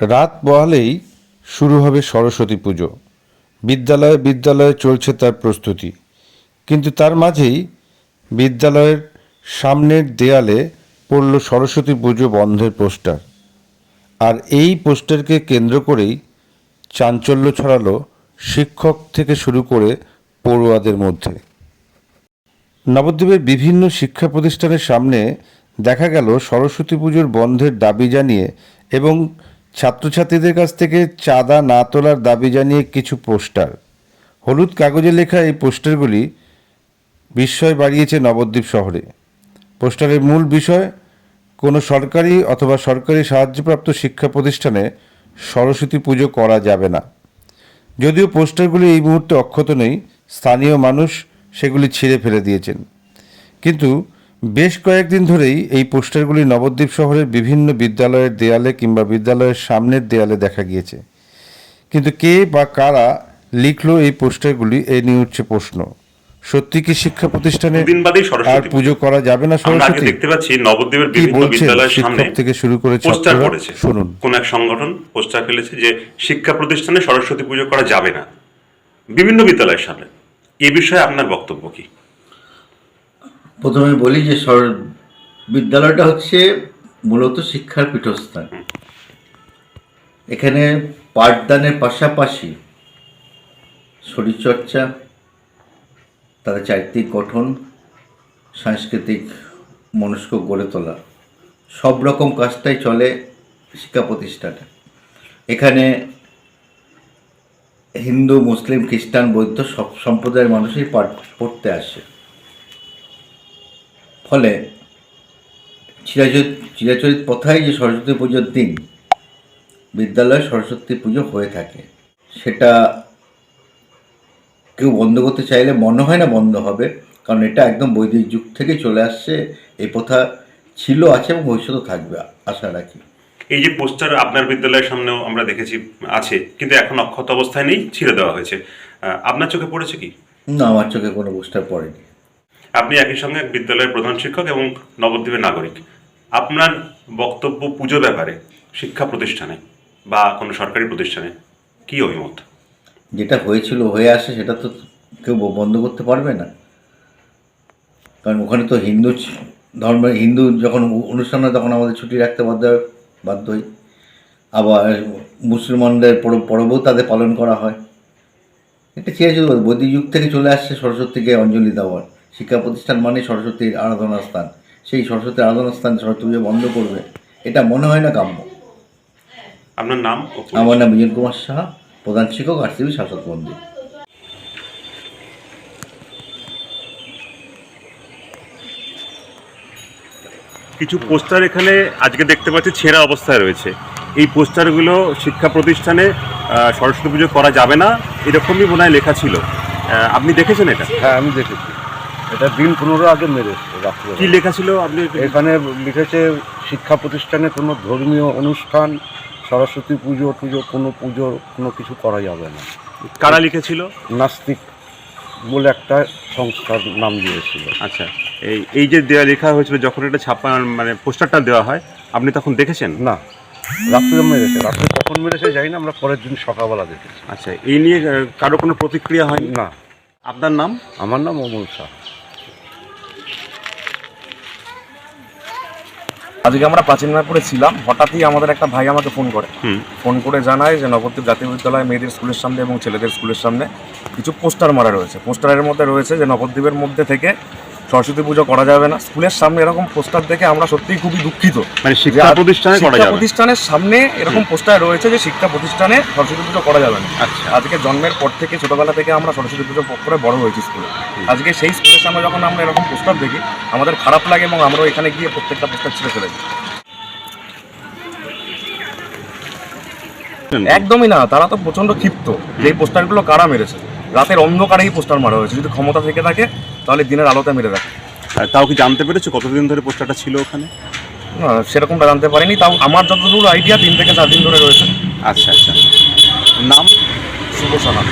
রাত বহালেই শুরু হবে সরস্বতী পুজো। বিদ্যালয়ে বিদ্যালয়ে চলছে তার প্রস্তুতি। কিন্তু তার মাঝেই বিদ্যালয়ের সামনের দেয়ালে পড়ল সরস্বতী পুজো বন্ধের পোস্টার। আর এই পোস্টারকে কেন্দ্র করেই চাঞ্চল্য ছড়ালো শিক্ষক থেকে শুরু করে পড়ুয়াদের মধ্যে। নবদ্বীপের বিভিন্ন শিক্ষা প্রতিষ্ঠানের সামনে দেখা গেল সরস্বতী পুজোর বন্ধের দাবি জানিয়ে এবং ছাত্রছাত্রীদের কাছ থেকে চাঁদা না তোলার দাবি জানিয়ে কিছু পোস্টার। হলুদ কাগজে লেখা এই পোস্টারগুলি বিস্ময় বাড়িয়েছে নবদ্বীপ শহরে। পোস্টারের মূল বিষয়, কোনো সরকারি অথবা সরকারি সাহায্যপ্রাপ্ত শিক্ষা প্রতিষ্ঠানে সরস্বতী পুজো করা যাবে না। যদিও পোস্টারগুলি এই মুহূর্তে অক্ষত নেই, স্থানীয় মানুষ সেগুলি ছিঁড়ে ফেলে দিয়েছেন। কিন্তু বেশ কয়েকদিন ধরেই এই পোস্টারগুলি নবদ্বীপ শহরের বিভিন্ন বিদ্যালয়ের দেয়ালে কিংবা বিদ্যালয়ের সামনের দেয়ালে দেখা গিয়েছে। কিন্তু কে বা কারা লিখলো এই পোস্টারগুলি এ নিয়ে উঠছে প্রশ্ন। সত্যি কি শিক্ষা প্রতিষ্ঠানে আর পুজো। করা যাবে না সরস্বতী? দেখতে পাচ্ছি নবদ্বীপের বিভিন্ন বিদ্যালয়ের সামনে থেকে শুরু করে পোস্টার পড়েছে। শুনুন। কোন এক সংগঠন পোস্টার ফেলেছে যে শিক্ষা প্রতিষ্ঠানে সরস্বতী পুজো করা যাবে না। বিভিন্ন বিদ্যালয়ের সামনে। এই বিষয়ে আপনার বক্তব্য কি? প্রথমে বলি যে সর বিদ্যালয়টা হচ্ছে মূলত শিক্ষার পীঠস্থান। এখানে পাঠদানের পাশাপাশি শরীরচর্চা, তাদের চারিত্রিক গঠন, সাংস্কৃতিক মনস্ক গড়ে তোলা, সব রকম কাজটাই চলে শিক্ষা প্রতিষ্ঠানে। এখানে হিন্দু, মুসলিম, খ্রিস্টান, বৌদ্ধ সব সম্প্রদায়ের মানুষই পাঠ পড়তে আসে। ফলে চিরাচরিত চিরাচরিত প্রথায় যে সরস্বতী পুজোর দিন বিদ্যালয়ে সরস্বতী পুজো হয়ে থাকে। সেটা কেউ বন্ধ করতে চাইলে মনে হয় না বন্ধ হবে কারণ এটা একদম বৈদিক যুগ থেকে চলে আসছে এই প্রথা ছিল আছে এবং ভবিষ্যতেও থাকবে আশা রাখি। এই যে পোস্টার আপনার বিদ্যালয়ের সামনেও আমরা দেখেছি আছে কিন্তু এখন অক্ষত অবস্থায় নেই ছিঁড়ে দেওয়া হয়েছে। আপনার চোখে পড়েছে কি? না আমার চোখে কোনো পোস্টার পড়েনি। আপনি একই সঙ্গে বিদ্যালয়ের প্রধান শিক্ষক এবং নবদ্বীপের নাগরিক। আপনার বক্তব্য পুজো ব্যাপারে, শিক্ষা প্রতিষ্ঠানে বা কোনো সরকারি প্রতিষ্ঠানে কি অভিমত? যেটা হয়েছিল, হয়ে আসে, সেটা তো কেউ বন্ধ করতে পারবে না। কারণ ওখানে তো হিন্দু ধর্মের হিন্দু যখন অনুষ্ঠান হয়, তখন আমাদের ছুটি রাখতে বাধ্য বাধ্য হই। আবার মুসলমানদের পর- পরবও তাদের পালন করা হয়। এটা চেয়েছিল, বৈদিক যুগ থেকে চলে আসছে সরস্বতীকে অঞ্জলি দেওয়ার। শিক্ষা প্রতিষ্ঠান মানে সরস্বতীর আরাধনা স্থান। সেই সরস্বতীর আরাধনা স্থান সরস্বতী পুজো বন্ধ করবে। এটা মনে হয় না কাম্য। আপনার নাম আমার নাম বিজন কুমার সাহা প্রধান শিক্ষক আরসিবি শাসক মন্দির। কিছু পোস্টার এখানে আজকে দেখতে পাচ্ছি ছেঁড়া অবস্থায় রয়েছে। এই পোস্টারগুলো শিক্ষা প্রতিষ্ঠানে সরস্বতী পুজো করা যাবে না এরকমই মনে হয় লেখা ছিল। আপনি দেখেছেন এটা? হ্যাঁ আমি দেখেছি। এটা দিন পনেরো আগে মেরেছে রাত্রে কি লেখা ছিল? আপনি এখানে লিখেছে শিক্ষা প্রতিষ্ঠানে কোনো ধর্মীয় অনুষ্ঠান সরস্বতী পুজো টুজো কোনো পুজো কোনো কিছু করা যাবে না। কারা লিখেছিল? নাস্তিক বলে একটা সংস্থার নাম দিয়েছিল। আচ্ছা এই এই যে দেওয়া লেখা হয়েছিল যখন এটা ছাপা মানে পোস্টারটা দেওয়া হয় আপনি তখন দেখেছেন? না রাত্রে মেরেছে রাত্রে কখন মেরেছে জানি না আমরা পরের দিন সকালবেলা দেখেছি। আচ্ছা এই নিয়ে কারও কোনো প্রতিক্রিয়া হয় না। আপনার নাম? আমার নাম অমল শাহ। আজকে আমরা প্রাচীন মেদিনীপুরে ছিলাম হঠাৎই আমাদের একটা ভাই আমাকে ফোন করে। ফোন করে জানায় যে নবদ্বীপ জাতীয় বিদ্যালয়ে মেয়েদের স্কুলের সামনে এবং ছেলেদের স্কুলের সামনে কিছু পোস্টার মারা রয়েছে। পোস্টারের মধ্যে রয়েছে যে নবদ্বীপের মধ্যে থেকে সরস্বতী পুজো করা যাবে না। স্কুলের সামনে এরকম পোস্টার দেখে আমরা সত্যিই খুবই দুঃখিত। মানে শিক্ষা প্রতিষ্ঠানে করা শিক্ষা যাবে প্রতিষ্ঠানের সামনে এরকম পোস্টার রয়েছে যে শিক্ষা প্রতিষ্ঠানে সরস্বতী পুজো করা যাবে না। আচ্ছা। আজকে জন্মের পর থেকে ছোটবেলা থেকে আমরা সরস্বতী পুজো করে বড় হয়েছি স্কুলে। আজকে সেই স্কুলের সামনে যখন আমরা এরকম পোস্টার দেখি আমাদের খারাপ লাগে এবং আমরা এখানে গিয়ে প্রত্যেকটা পোস্টার ছিঁড়ে ফেলে দিই। একদমই না তারা তো প্রচণ্ড ক্ষিপ্ত। যে এই পোস্টারগুলো কারা মেরেছে? রাতের অন্ধকারেই পোস্টার মারা হয়েছে। যদি ক্ষমতা থেকে থাকে তাহলে দিনের আলোতে মেরে রাখে আর তাও কি জানতে পেরেছ কতদিন ধরে পোস্টারটা ছিল ওখানে? না, সেরকমটা জানতে পারিনি। তাও আমার যতদূর আইডিয়া তিন থেকে চার দিন ধরে রয়েছে। আচ্ছা আচ্ছা। নাম? শুভ সানা